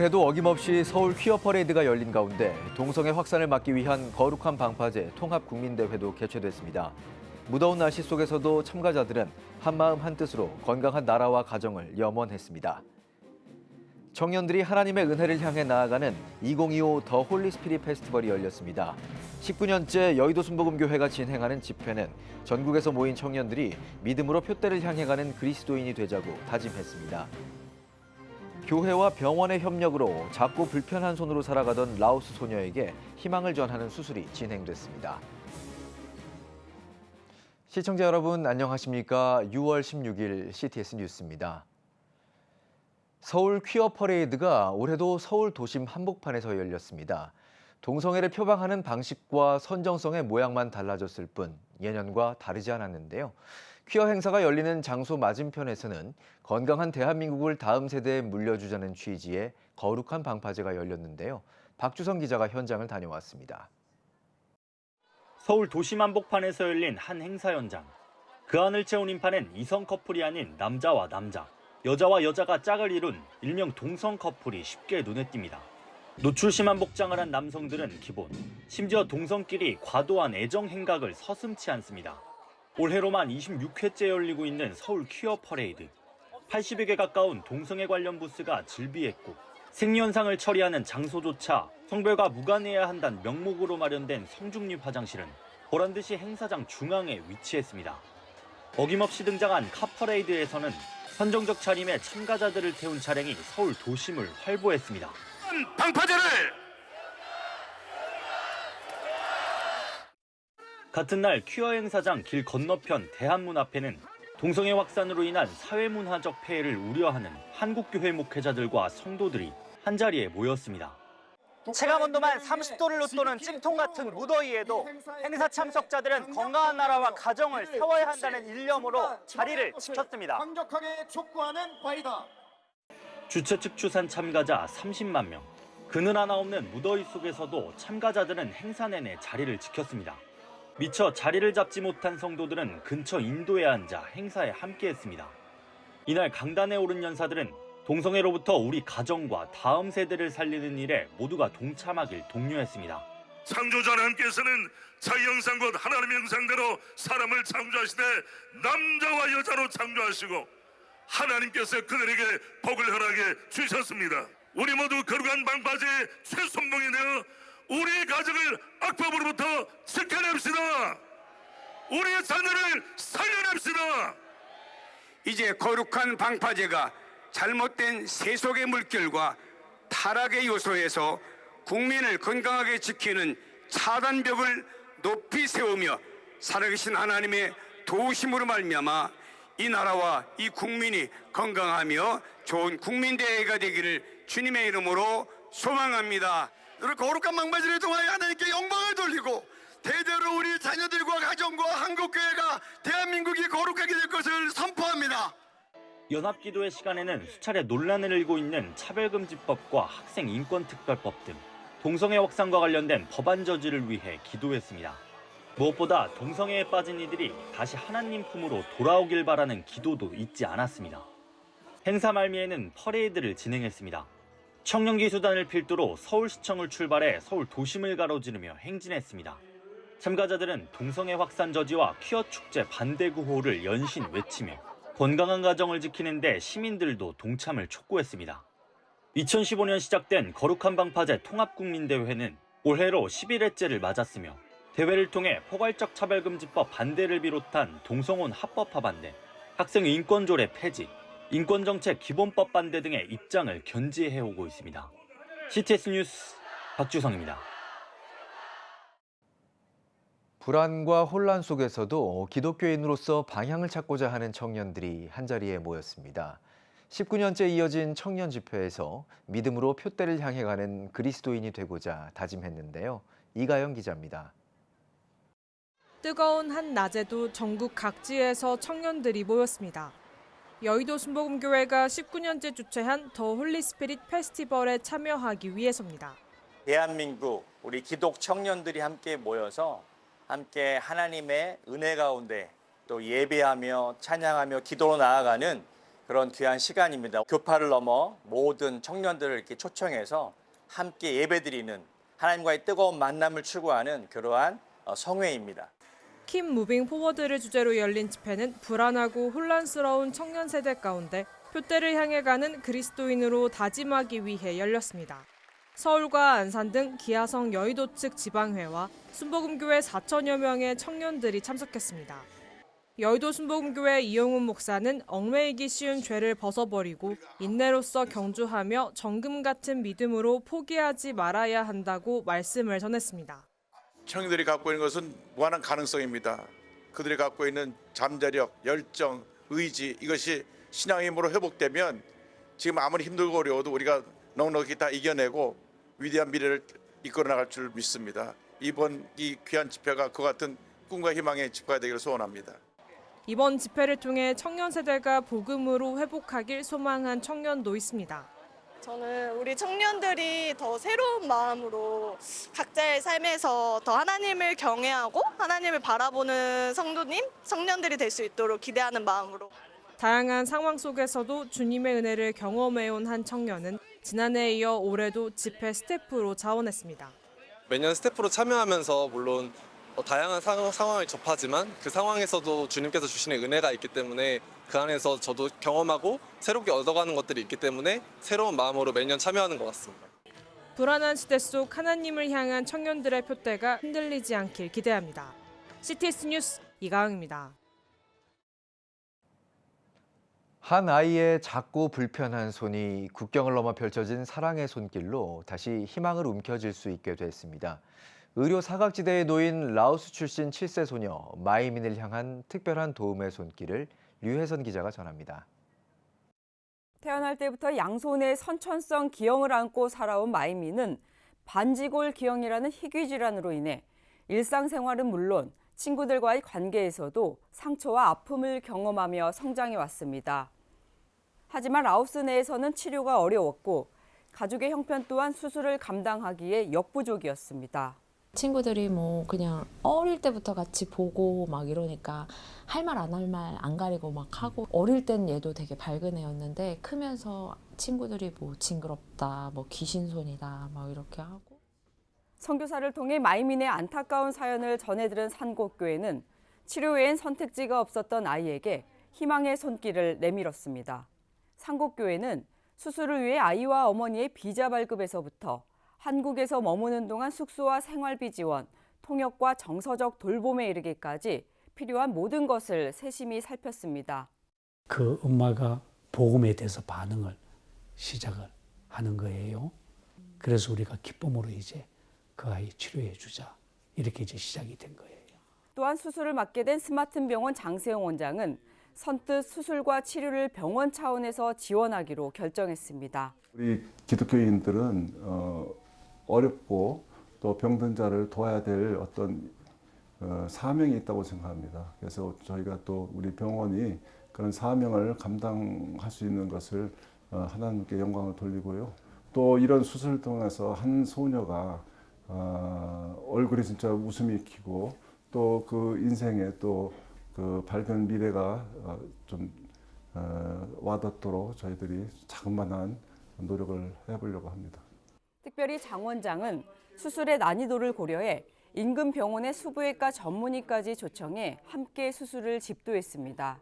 올해도 어김없이 서울 퀴어 퍼레이드가 열린 가운데 동성애 확산을 막기 위한 거룩한 방파제 통합 국민대회도 개최됐습니다. 무더운 날씨 속에서도 참가자들은 한마음 한뜻으로 건강한 나라와 가정을 염원했습니다. 청년들이 하나님의 은혜를 향해 나아가는 2025 더 홀리 스피릿 페스티벌이 열렸습니다. 19년째 여의도 순복음교회가 진행하는 집회는 전국에서 모인 청년들이 믿음으로 표대를 향해 가는 그리스도인이 되자고 다짐했습니다. 교회와 병원의 협력으로 작고 불편한 손으로 살아가던 라오스 소녀에게 희망을 전하는 수술이 진행됐습니다. 시청자 여러분 안녕하십니까? 6월 16일 CTS 뉴스입니다. 서울 퀴어 퍼레이드가 올해도 서울 도심 한복판에서 열렸습니다. 동성애를 표방하는 방식과 선정성의 모양만 달라졌을 뿐 예년과 다르지 않았는데요. 퀴어 행사가 열리는 장소 맞은편에서는 건강한 대한민국을 다음 세대에 물려주자는 취지의 거룩한 방파제가 열렸는데요. 박주성 기자가 현장을 다녀왔습니다. 서울 도심 한복판에서 열린 한 행사 현장. 그 안을 채운 인파는 이성 커플이 아닌 남자와 남자, 여자와 여자가 짝을 이룬 일명 동성 커플이 쉽게 눈에 띕니다. 노출 심한 복장을 한 남성들은 기본, 심지어 동성끼리 과도한 애정 행각을 서슴치 않습니다. 올해로만 26회째 열리고 있는 서울 퀴어 퍼레이드. 80여 개 가까운 동성애 관련 부스가 즐비했고 생리현상을 처리하는 장소조차 성별과 무관해야 한다는 명목으로 마련된 성중립 화장실은 보란 듯이 행사장 중앙에 위치했습니다. 어김없이 등장한 카퍼레이드에서는 선정적 차림의 참가자들을 태운 차량이 서울 도심을 활보했습니다. 방파제를 같은 날 퀴어 행사장 길 건너편 대한문 앞에는 동성애 확산으로 인한 사회문화적 폐해를 우려하는 한국교회 목회자들과 성도들이 한자리에 모였습니다. 체감 온도만 30도를 웃도는 찜통 같은 무더위에도 행사 참석자들은 건강한 나라와 가정을 세워야 한다는 일념으로 자리를 지켰습니다. 강력하게 촉구하는 바이다. 주최 측 추산 참가자 30만 명. 그늘 하나 없는 무더위 속에서도 참가자들은 행사 내내 자리를 지켰습니다. 미처 자리를 잡지 못한 성도들은 근처 인도에 앉아 행사에 함께했습니다. 이날 강단에 오른 연사들은 동성애로부터 우리 가정과 다음 세대를 살리는 일에 모두가 동참하길 독려했습니다. 창조자 하나님께서는 자기 형상 곧 하나님의 형상대로 사람을 창조하시되 남자와 여자로 창조하시고 하나님께서 그들에게 복을 허락해 주셨습니다. 우리 모두 거룩한 방파제의 최선봉이 되어 우리 가정을 악법으로부터 지켜냅시다. 우리의 자녀를 살려냅시다. 이제 거룩한 방파제가 잘못된 세속의 물결과 타락의 요소에서 국민을 건강하게 지키는 차단벽을 높이 세우며 살아계신 하나님의 도우심으로 말미암아 이 나라와 이 국민이 건강하며 좋은 국민대회가 되기를 주님의 이름으로 소망합니다. 우리 거룩한 방파제를 통하여 하나님께 영광을 돌리고 대대로 우리 자녀들과 가정과 한국교회가 대한민국이 거룩하게 될 것을 선포합니다. 연합기도회 시간에는 수차례 논란을 일고 있는 차별금지법과 학생인권특별법 등 동성애 확산과 관련된 법안 저지를 위해 기도했습니다. 무엇보다 동성애에 빠진 이들이 다시 하나님 품으로 돌아오길 바라는 기도도 잊지 않았습니다. 행사 말미에는 퍼레이드를 진행했습니다. 청년기 수단을 필두로 서울시청을 출발해 서울 도심을 가로지르며 행진했습니다. 참가자들은 동성애 확산 저지와 퀴어 축제 반대 구호를 연신 외치며 건강한 가정을 지키는데 시민들도 동참을 촉구했습니다. 2015년 시작된 거룩한 방파제 통합국민대회는 올해로 11회째를 맞았으며 대회를 통해 포괄적 차별금지법 반대를 비롯한 동성혼 합법화 반대, 학생 인권조례 폐지, 인권정책 기본법 반대 등의 입장을 견지해오고 있습니다. CTS 뉴스 박주성입니다. 불안과 혼란 속에서도 기독교인으로서 방향을 찾고자 하는 청년들이 한자리에 모였습니다. 19년째 이어진 청년 집회에서 믿음으로 표대를 향해 가는 그리스도인이 되고자 다짐했는데요. 이가영 기자입니다. 뜨거운 한 낮에도 전국 각지에서 청년들이 모였습니다. 여의도 순복음교회가 19년째 주최한 더 홀리 스피릿 페스티벌에 참여하기 위해서입니다. 대한민국 우리 기독 청년들이 함께 모여서 함께 하나님의 은혜 가운데 또 예배하며 찬양하며 기도로 나아가는 그런 귀한 시간입니다. 교파를 넘어 모든 청년들을 이렇게 초청해서 함께 예배드리는 하나님과의 뜨거운 만남을 추구하는 그러한 어, 성회입니다. 킴 무빙 포워드를 주제로 열린 집회는 불안하고 혼란스러운 청년 세대 가운데 표대를 향해 가는 그리스도인으로 다짐하기 위해 열렸습니다. 서울과 안산 등 기아성 여의도 측 지방회와 순복음교회 4천여 명의 청년들이 참석했습니다. 여의도 순복음교회 이용훈 목사는 얽매이기 쉬운 죄를 벗어버리고 인내로서 경주하며 정금 같은 믿음으로 포기하지 말아야 한다고 말씀을 전했습니다. 청년들이 갖고 있는 것은 무한한 가능성입니다. 그들이 갖고 있는 잠재력, 열정, 의지 이것이 신앙의 힘으로 회복되면 지금 아무리 힘들고 어려워도 우리가 넉넉히 다 이겨내고 위대한 미래를 이끌어 나갈 줄 믿습니다. 이번 이 귀한 집회가 그 같은 꿈과 희망의 집회가 되기를 소원합니다. 이번 집회를 통해 청년 세대가 복음으로 회복하길 소망한 청년도 있습니다. 저는 우리 청년들이 더 새로운 마음으로 각자의 삶에서 더 하나님을 경외하고 하나님을 바라보는 성도님, 청년들이 될 수 있도록 기대하는 마음으로 다양한 상황 속에서도 주님의 은혜를 경험해온 한 청년은 지난해에 이어 올해도 집회 스태프로 자원했습니다. 매년 스태프로 참여하면서 물론 어, 다양한 상, 상황을 접하지만 그 상황에서도 주님께서 주시는 은혜가 있기 때문에 그 안에서 저도 경험하고 새롭게 얻어가는 것들이 있기 때문에 새로운 마음으로 매년 참여하는 것 같습니다. 불안한 시대 속 하나님을 향한 청년들의 표대가 흔들리지 않길 기대합니다. CTS 뉴스 이가은입니다. 한 아이의 작고 불편한 손이 국경을 넘어 펼쳐진 사랑의 손길로 다시 희망을 움켜쥘 수 있게 됐습니다. 의료 사각지대에 놓인 라오스 출신 7세 소녀 마이민을 향한 특별한 도움의 손길을 류혜선 기자가 전합니다. 태어날 때부터 양손에 선천성 기형을 안고 살아온 마이미는 반지골 기형이라는 희귀 질환으로 인해 일상생활은 물론 친구들과의 관계에서도 상처와 아픔을 경험하며 성장해 왔습니다. 하지만 라오스 내에서는 치료가 어려웠고 가족의 형편 또한 수술을 감당하기에 역부족이었습니다. 친구들이 뭐 그냥 어릴 때부터 같이 보고 막 이러니까 할 말 안 할 말 안 가리고 막 하고 어릴 땐 얘도 되게 밝은 애였는데 크면서 친구들이 뭐 징그럽다 뭐 귀신손이다 막 이렇게 하고 선교사를 통해 마이민의 안타까운 사연을 전해들은 산곡교회는 치료 외엔 선택지가 없었던 아이에게 희망의 손길을 내밀었습니다. 산곡교회는 수술을 위해 아이와 어머니의 비자 발급에서부터 한국에서 머무는 동안 숙소와 생활비 지원, 통역과 정서적 돌봄에 이르기까지 필요한 모든 것을 세심히 살폈습니다. 그 엄마가 복음에 대해서 반응을 시작을 하는 거예요. 그래서 우리가 기쁨으로 이제 그 아이 치료해 주자. 이렇게 이제 시작이 된 거예요. 또한 수술을 맡게 된 스마트 병원 장세용 원장은 선뜻 수술과 치료를 병원 차원에서 지원하기로 결정했습니다. 우리 기독교인들은 어, 어렵고 또 병든 자를 도와야 될 어떤 어, 사명이 있다고 생각합니다. 그래서 저희가 또 우리 병원이 그런 사명을 감당할 수 있는 것을 어, 하나님께 영광을 돌리고요. 또 이런 수술을 통해서 한 소녀가 어, 얼굴에 진짜 웃음이 익히고 또 그 인생에 또 그 밝은 미래가 어, 좀 어, 와닿도록 저희들이 자그마한 노력을 해보려고 합니다. 특별히 장 원장은 수술의 난이도를 고려해 인근 병원의 수부외과 전문의까지 초청해 함께 수술을 집도했습니다.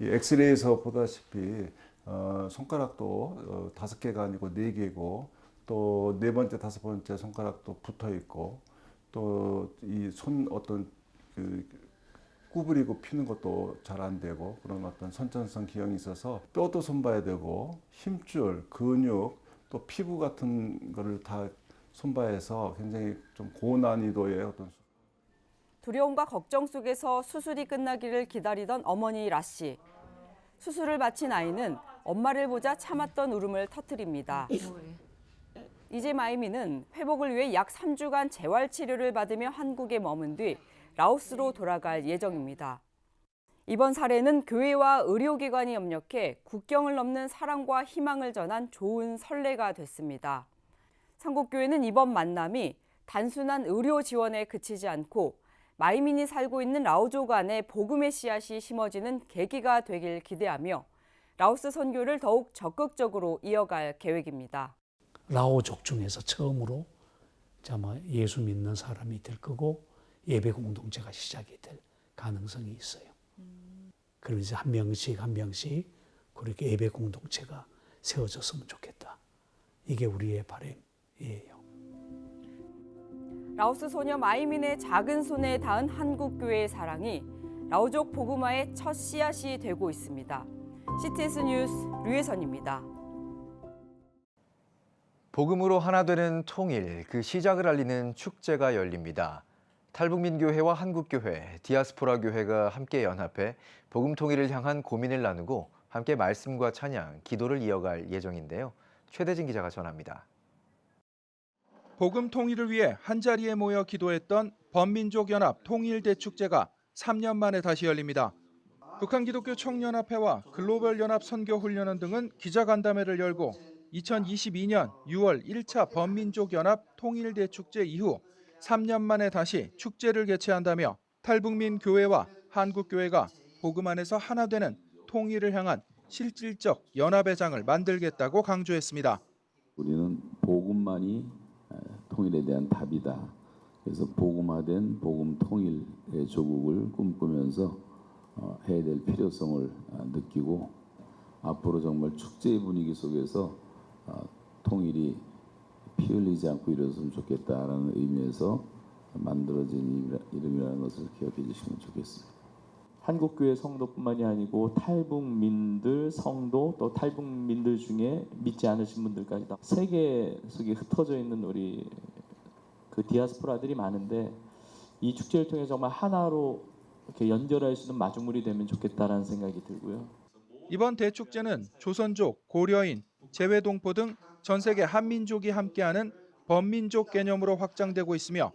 이 엑스레이에서 보다시피 어, 손가락도 어, 다섯 개가 아니고 네 개고 또 네 번째 다섯 번째 손가락도 붙어 있고 또 이 손 어떤 그 구부리고 피는 것도 잘 안 되고 그런 어떤 선천성 기형이 있어서 뼈도 손봐야 되고 힘줄, 근육 또 피부 같은 거를 다 손봐해서 굉장히 좀 고난이도의 어떤 두려움과 걱정 속에서 수술이 끝나기를 기다리던 어머니 라 씨. 수술을 마친 아이는 엄마를 보자 참았던 울음을 터뜨립니다. 이제 마이미는 회복을 위해 약 3주간 재활 치료를 받으며 한국에 머문 뒤 라오스로 돌아갈 예정입니다. 이번 사례는 교회와 의료기관이 협력해 국경을 넘는 사랑과 희망을 전한 좋은 선례가 됐습니다. 상국교회는 이번 만남이 단순한 의료 지원에 그치지 않고 마이민이 살고 있는 라오조 간에 복음의 씨앗이 심어지는 계기가 되길 기대하며 라오스 선교를 더욱 적극적으로 이어갈 계획입니다. 라오족 중에서 처음으로 아마 예수 믿는 사람이 될 거고 예배 공동체가 시작이 될 가능성이 있어요. 이제 한 명씩 한 명씩 그렇게 예배 공동체가 세워졌으면 좋겠다. 이게 우리의 바람이에요. 라오스 소녀 마이민의 작은 손에 닿은 한국 교회의 사랑이 라오족 복음화의 첫 씨앗이 되고 있습니다. CTS 뉴스 류혜선입니다. 복음으로 하나 되는 통일, 그 시작을 알리는 축제가 열립니다. 탈북민교회와 한국교회, 디아스포라 교회가 함께 연합해 복음 통일을 향한 고민을 나누고 함께 말씀과 찬양, 기도를 이어갈 예정인데요. 최대진 기자가 전합니다. 복음 통일을 위해 한자리에 모여 기도했던 범민족연합 통일대축제가 3년 만에 다시 열립니다. 북한 기독교 청년합회와 글로벌 연합 선교 훈련원 등은 기자간담회를 열고 2022년 6월 1차 범민족 연합 통일대 축제 이후 3년 만에 다시 축제를 개최한다며 탈북민 교회와 한국 교회가 복음 안에서 하나 되는 통일을 향한 실질적 연합의 장을 만들겠다고 강조했습니다. 우리는 복음만이 통일에 대한 답이다. 그래서 복음화된 복음 통일의 조국을 꿈꾸면서 어, 해야 될 필요성을 어, 느끼고 앞으로 정말 축제의 분위기 속에서 어, 통일이 피 흘리지 않고 이루어졌으면 좋겠다라는 의미에서 만들어진 이름이라는 것을 기억해 주시면 좋겠습니다. 한국교회 성도뿐만이 아니고 탈북민들 성도 또 탈북민들 중에 믿지 않으신 분들까지 다 세계 속에 흩어져 있는 우리 그 디아스포라들이 많은데 이 축제를 통해 정말 하나로 이렇게 연결할 수 있는 마중물이 되면 좋겠다라는 생각이 들고요. 이번 대축제는 조선족, 고려인, 재외동포 등 전 세계 한민족이 함께하는 범민족 개념으로 확장되고 있으며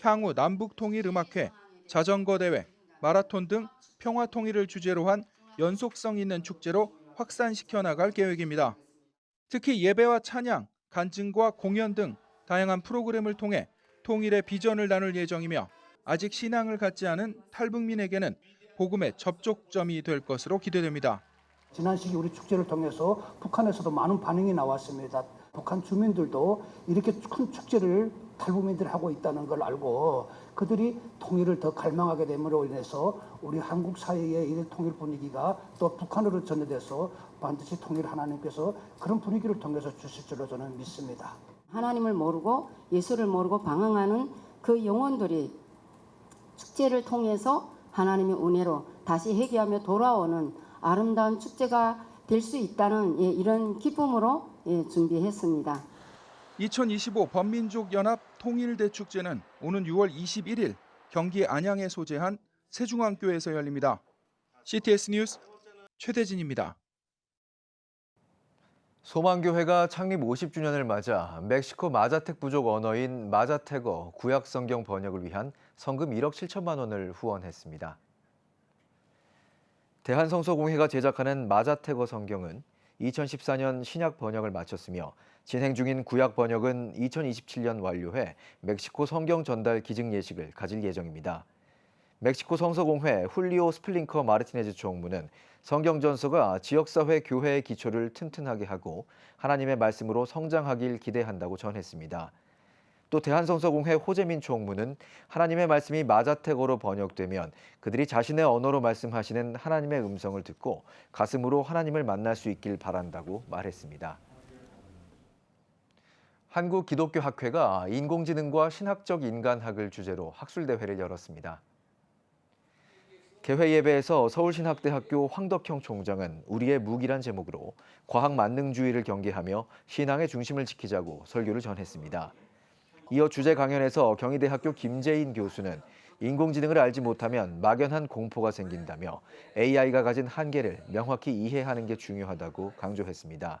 향후 남북 통일 음악회, 자전거 대회, 마라톤 등 평화 통일을 주제로 한 연속성 있는 축제로 확산시켜 나갈 계획입니다. 특히 예배와 찬양, 간증과 공연 등 다양한 프로그램을 통해 통일의 비전을 나눌 예정이며 아직 신앙을 갖지 않은 탈북민에게는 복음의 접촉점이 될 것으로 기대됩니다. 지난 시기 우리 축제를 통해서 북한에서도 많은 반응이 나왔습니다. 북한 주민들도 이렇게 큰 축제를 탈북민들이 하고 있다는 걸 알고 그들이 통일을 더 갈망하게 됨으로 인해서 우리 한국 사회의 이 통일 분위기가 또 북한으로 전해돼서 반드시 통일 하나님께서 그런 분위기를 통해서 주실 줄로 저는 믿습니다. 하나님을 모르고 예수를 모르고 방황하는 그 영혼들이 축제를 통해서 하나님의 은혜로 다시 회개하며 돌아오는 아름다운 축제가 될 수 있다는 예, 이런 기쁨으로 예, 준비했습니다. 2025 범민족 연합 통일대축제는 오는 6월 21일 경기 안양에 소재한 세중앙교회에서 열립니다. CTS 뉴스 최대진입니다. 소망교회가 창립 50주년을 맞아 멕시코 마자텍 부족 언어인 마자텍어 구약 성경 번역을 위한 성금 1억 7천만 원을 후원했습니다. 대한성서공회가 제작하는 마자텍어 성경은 2014년 신약 번역을 마쳤으며 진행 중인 구약 번역은 2027년 완료해 멕시코 성경 전달 기증 예식을 가질 예정입니다. 멕시코 성서공회 훌리오 스플링커 마르티네즈 총무는 성경 전서가 지역사회 교회의 기초를 튼튼하게 하고 하나님의 말씀으로 성장하길 기대한다고 전했습니다. 또 대한성서공회 호재민 총무는 하나님의 말씀이 마자텍어로 번역되면 그들이 자신의 언어로 말씀하시는 하나님의 음성을 듣고 가슴으로 하나님을 만날 수 있길 바란다고 말했습니다. 한국 기독교 학회가 인공지능과 신학적 인간학을 주제로 학술 대회를 열었습니다. 개회 예배에서 서울신학대학교 황덕형 총장은 우리의 무기란 제목으로 과학 만능주의를 경계하며 신앙의 중심을 지키자고 설교를 전했습니다. 이어 주제 강연에서 경희대 학교 김재인 교수는 인공지능을 알지 못하면 막연한 공포가 생긴다며 AI가 가진 한계를 명확히 이해하는 게 중요하다고 강조했습니다.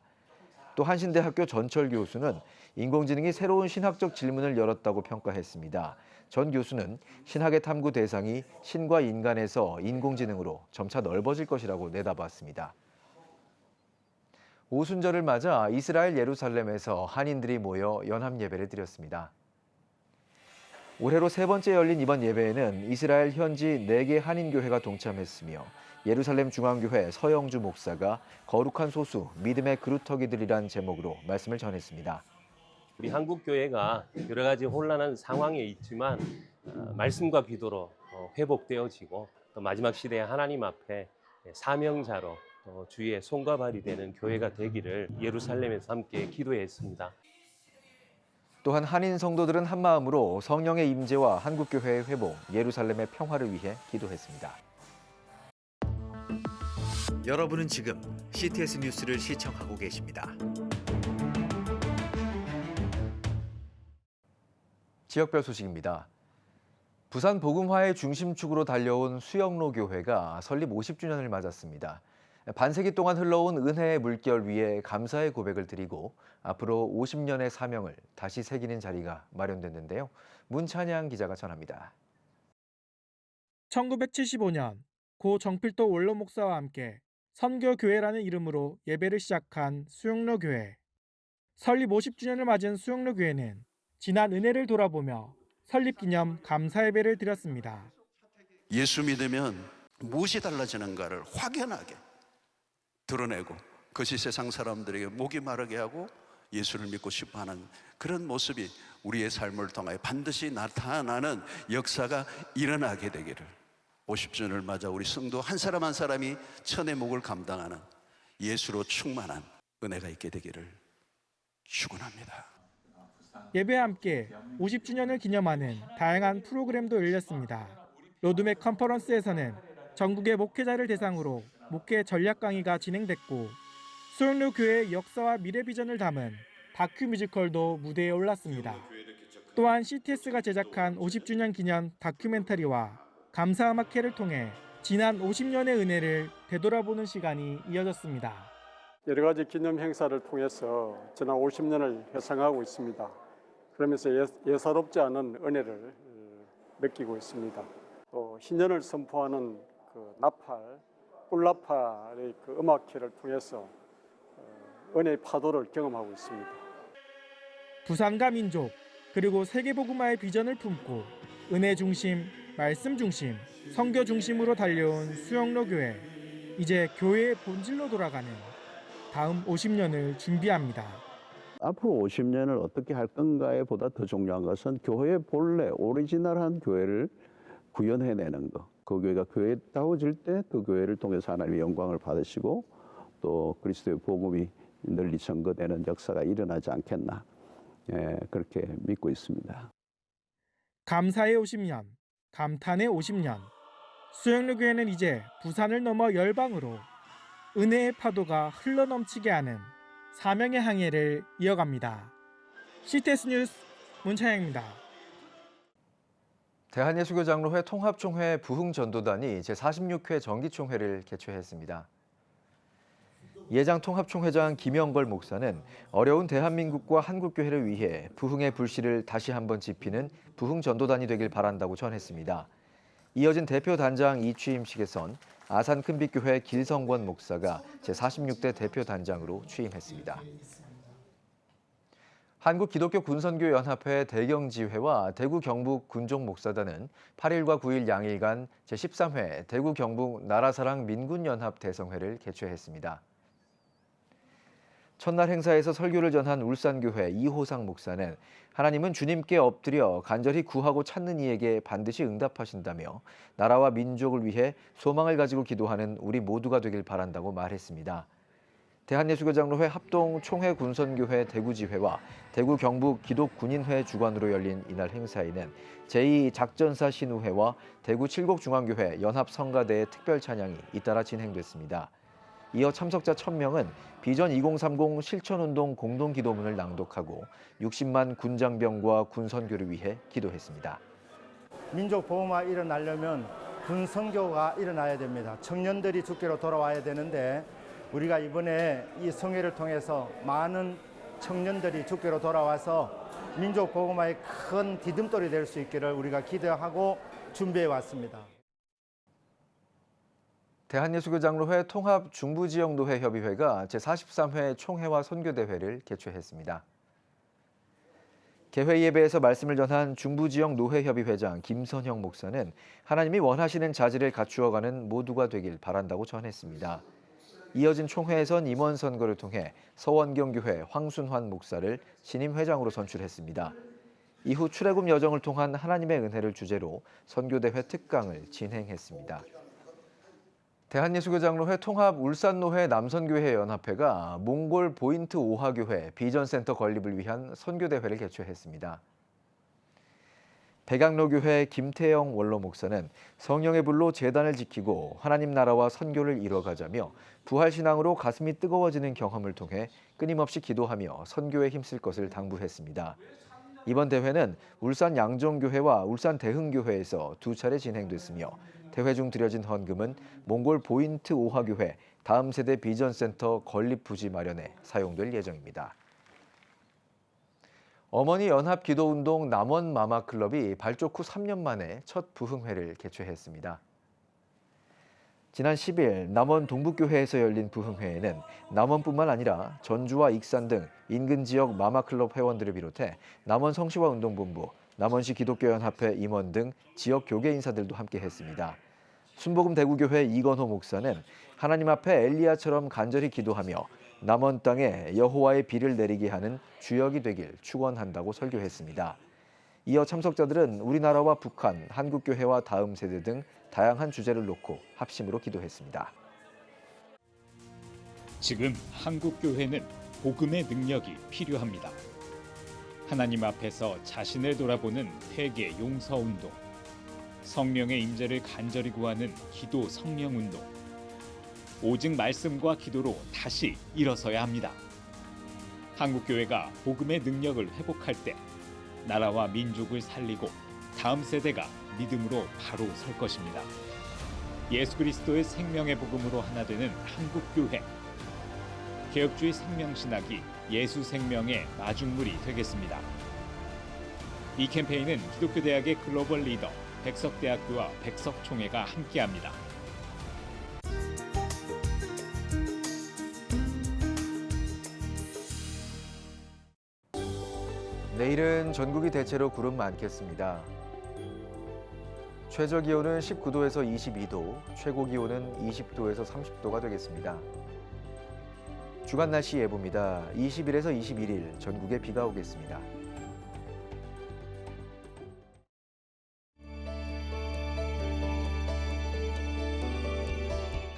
또 한신대학교 전철 교수는 인공지능이 새로운 신학적 질문을 열었다고 평가했습니다. 전 교수는 신학의 탐구 대상이 신과 인간에서 인공지능으로 점차 넓어질 것이라고 내다봤습니다. 오순절을 맞아 이스라엘 예루살렘에서 한인들이 모여 연합 예배를 드렸습니다. 올해로 세 번째 열린 이번 예배에는 이스라엘 현지 4개 한인교회가 동참했으며 예루살렘 중앙교회 서영주 목사가 거룩한 소수 믿음의 그루터기들이란 제목으로 말씀을 전했습니다. 우리 한국 교회가 여러 가지 혼란한 상황에 있지만 어, 말씀과 기도로 어, 회복되어지고 또 마지막 시대에 하나님 앞에 사명자로 또 주의 손과 발이 되는 교회가 되기를 예루살렘에서 함께 기도했습니다. 또한 한인 성도들은 한 마음으로 성령의 임재와 한국 교회의 회복, 예루살렘의 평화를 위해 기도했습니다. 여러분은 지금 CTS 뉴스를 시청하고 계십니다. 지역별 소식입니다. 부산 복음화의 중심축으로 달려온 수영로 교회가 설립 50주년을 맞았습니다. 반세기 동안 흘러온 은혜의 물결 위에 감사의 고백을 드리고 앞으로 50년의 사명을 다시 새기는 자리가 마련됐는데요. 문찬양 기자가 전합니다. 1975년 고 정필도 원로 목사와 함께 선교교회라는 이름으로 예배를 시작한 수영로 교회. 설립 50주년을 맞은 수영로 교회는 지난 은혜를 돌아보며 설립 기념 감사 예배를 드렸습니다. 예수 믿으면 무엇이 달라지는가를 확연하게 드러내고 그것이 세상 사람들에게 목이 마르게 하고 예수를 믿고 싶어 하는 그런 모습이 우리의 삶을 통하여 반드시 나타나는 역사가 일어나게 되기를 50주년을 맞아 우리 성도 한 사람 한 사람이 천의 목을 감당하는 예수로 충만한 은혜가 있게 되기를 축원합니다. 예배와 함께 50주년을 기념하는 다양한 프로그램도 열렸습니다. 로드맵 컨퍼런스에서는 전국의 목회자를 대상으로 목회 전략 강의가 진행됐고 수영로 교회의 역사와 미래 비전을 담은 다큐 뮤지컬도 무대에 올랐습니다. 또한 CTS가 제작한 50주년 기념 다큐멘터리와 감사 음악회를 통해 지난 50년의 은혜를 되돌아보는 시간이 이어졌습니다. 여러 가지 기념 행사를 통해서 지난 50년을 회상하고 있습니다. 그러면서 예, 예사롭지 않은 은혜를 어, 느끼고 있습니다. 또 희년을 선포하는 그 나팔, 꿀나팔의 그 음악회를 통해서 어, 은혜의 파도를 경험하고 있습니다. 부산과 민족 그리고 세계복음화의 비전을 품고 은혜 중심, 말씀 중심, 성교 중심으로 달려온 수영로 교회. 이제 교회의 본질로 돌아가는 다음 50년을 준비합니다. 앞으로 50년을 어떻게 할 건가에 보다 더 중요한 것은 교회 본래 오리지널한 교회를 구현해내는 것. 그 교회가 교회다워질 때 그 교회를 통해서 하나님의 영광을 받으시고 또 그리스도의 복음이 널리 전거되는 역사가 일어나지 않겠나 예, 그렇게 믿고 있습니다. 감사의 50년, 감탄의 50년. 수영로 교회는 이제 부산을 넘어 열방으로 은혜의 파도가 흘러넘치게 하는 사명의 항해를 이어갑니다. CTS 뉴스 문찬영입니다. 대한예수교장로회 통합총회 부흥전도단이 제46회 정기총회를 개최했습니다. 예장 통합총회장 김영걸 목사는 어려운 대한민국과 한국교회를 위해 부흥의 불씨를 다시 한번 지피는 부흥전도단이 되길 바란다고 전했습니다. 이어진 대표 단장 이취임식에선 아산 큰빛교회 길성권 목사가 제46대 대표 단장으로 취임했습니다. 한국 기독교 군선교 연합회 대경지회와 대구 경북 군종 목사단은 8일과 9일 양일간 제13회 대구 경북 나라사랑 민군 연합 대성회를 개최했습니다. 첫날 행사에서 설교를 전한 울산교회 이호상 목사는 하나님은 주님께 엎드려 간절히 구하고 찾는 이에게 반드시 응답하신다며 나라와 민족을 위해 소망을 가지고 기도하는 우리 모두가 되길 바란다고 말했습니다. 대한예수교장로회 합동 총회 군선교회 대구지회와 대구 경북 기독군인회 주관으로 열린 이날 행사에는 제2작전사 신우회와 대구 칠곡중앙교회 연합성가대의 특별 찬양이 잇따라 진행됐습니다. 이어 참석자 1000명은 비전 2030 실천운동 공동기도문을 낭독하고 60만 군장병과 군선교를 위해 기도했습니다. 민족 보호가 일어나려면 군성교가 일어나야 됩니다. 청년들이 주께로 돌아와야 되는데 우리가 이번에 이 성회를 통해서 많은 청년들이 주께로 돌아와서 민족 보호마의 큰 디딤돌이 될 수 있기를 우리가 기대하고 준비해 왔습니다. 대한예수교장로회 통합 중부지역노회 협의회가 제43회 총회와 선교대회를 개최했습니다. 개회 예배에서 말씀을 전한 중부지역 노회협의 회장 김선형 목사는 하나님이 원하시는 자질을 갖추어가는 모두가 되길 바란다고 전했습니다. 이어진 총회에선 임원 선거를 통해 서원경 교회 황순환 목사를 신임 회장으로 선출했습니다. 이후 출애굽 여정을 통한 하나님의 은혜를 주제로 선교대회 특강을 진행했습니다. 대한예수교장로회 통합 울산노회 남선교회 연합회가 몽골 보인트 오하교회 비전센터 건립을 위한 선교대회를 개최했습니다. 백양로교회 김태영 원로 목사는 성령의 불로 재단을 지키고 하나님 나라와 선교를 이뤄가자며 부활신앙으로 가슴이 뜨거워지는 경험을 통해 끊임없이 기도하며 선교에 힘쓸 것을 당부했습니다. 이번 대회는 울산 양정교회와 울산 대흥교회에서 두 차례 진행됐으며 대회 중 들여진 헌금은 몽골 보인트 오하교회 다음 세대 비전센터 건립 부지 마련에 사용될 예정입니다. 어머니 연합 기도운동 남원 마마클럽이 발족 후 3년 만에 첫 부흥회를 개최했습니다. 지난 10일 남원 동북교회에서 열린 부흥회에는 남원뿐만 아니라 전주와 익산 등 인근 지역 마마클럽 회원들을 비롯해 남원 성시와 운동본부, 남원시 기독교연합회 임원 등 지역 교계 인사들도 함께했습니다. 순복음 대구교회 이건호 목사는 하나님 앞에 엘리야처럼 간절히 기도하며 남원 땅에 여호와의 비를 내리게 하는 주역이 되길 축원한다고 설교했습니다. 이어 참석자들은 우리나라와 북한, 한국교회와 다음 세대 등 다양한 주제를 놓고 합심으로 기도했습니다. 지금 한국 교회는 복음의 능력이 필요합니다. 하나님 앞에서 자신을 돌아보는 회개 용서 운동, 성령의 임재를 간절히 구하는 기도 성령 운동. 오직 말씀과 기도로 다시 일어서야 합니다. 한국 교회가 복음의 능력을 회복할 때 나라와 민족을 살리고 다음 세대가 믿음으로 바로 설 것입니다. 예수 그리스도의 생명의 복음으로 하나 되는 한국 교회. 개혁주의 생명 신학이 예수 생명의 마중물이 되겠습니다. 이 캠페인은 기독교 대학의 글로벌 리더 백석대학교와 백석총회가 함께합니다. 내일은 전국이 대체로 구름 많겠습니다. 최저 기온은 19도에서 22도, 최고 기온은 20도에서 30도가 되겠습니다. 주간 날씨 예보입니다. 20일에서 21일 전국에 비가 오겠습니다.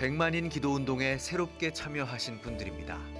백만인 기도 운동에 새롭게 참여하신 분들입니다.